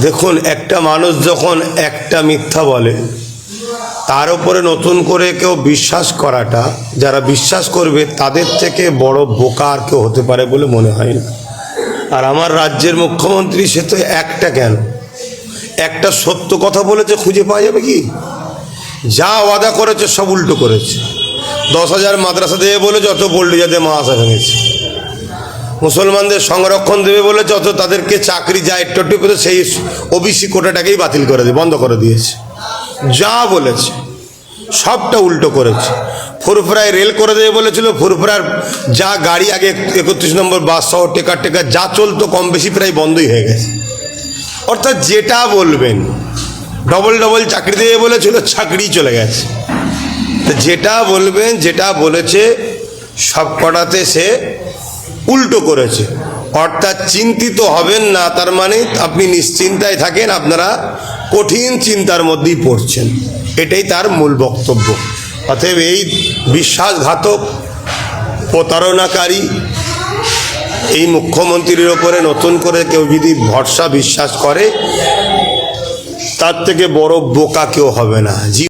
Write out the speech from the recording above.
দেখুন, একটা মানুষ যখন একটা মিথ্যা বলে, তার উপরে নতুন করে কেউ বিশ্বাস করাটা, যারা বিশ্বাস করবে, তাদের থেকে বড় বোকা আর কেউ হতে পারে বলে মনে হয় না। আর আমার রাজ্যের মুখ্যমন্ত্রী, সে তো একটা কেন? একটা সত্য কথা বলেছে, খুঁজে পাওয়া যাবে কি? যা ওয়াদা করেছে, সব উল্টো করেছে। দশ হাজার মাদ্রাসা দেবে বলে যত বোল্ডিজাতে মাদ্রাসা ভেঙেছে মুসলমানদের সংরক্ষণ দেবে বলে যত তাদেরকে চাকরি যা একটু করে সেই ওবিসি কোটাটাকেই বাতিল করে দিয়ে, বন্ধ করে দিয়েছে। যা বলেছে, সবটা উল্টো করেছে। ফুরফুরায় রেল করে দেবে বলেছিল, ফুরফুরার যা গাড়ি আগে একত্রিশ নম্বর বাস সহ টেকার টেকার যা চলতো কম বেশি প্রায় বন্ধই হয়ে গেছে। অর্থাৎ যেটা বলবেন, ডবল ডবল চাকরি দেবে বলেছিল চাকরি চলে গেছে। যেটা বলবেন, যেটা বলেছে সব কটাতে সে উল্টো করেছে। অর্থাৎ চিন্তিত হবেন না, তার মানে আপনি নিশ্চিন্তায় থাকেন, আপনারা কঠিন চিন্তার মধ্যেই পড়ছেন। এটাই তার মূল বক্তব্য। অতএব এই বিশ্বাসঘাতক, প্রতারণাকারী, এই মুখ্যমন্ত্রীর ওপরে নতুন করে কেউ যদি ভরসা বিশ্বাস করে, তার থেকে বড় বোকা কেউ হবে না।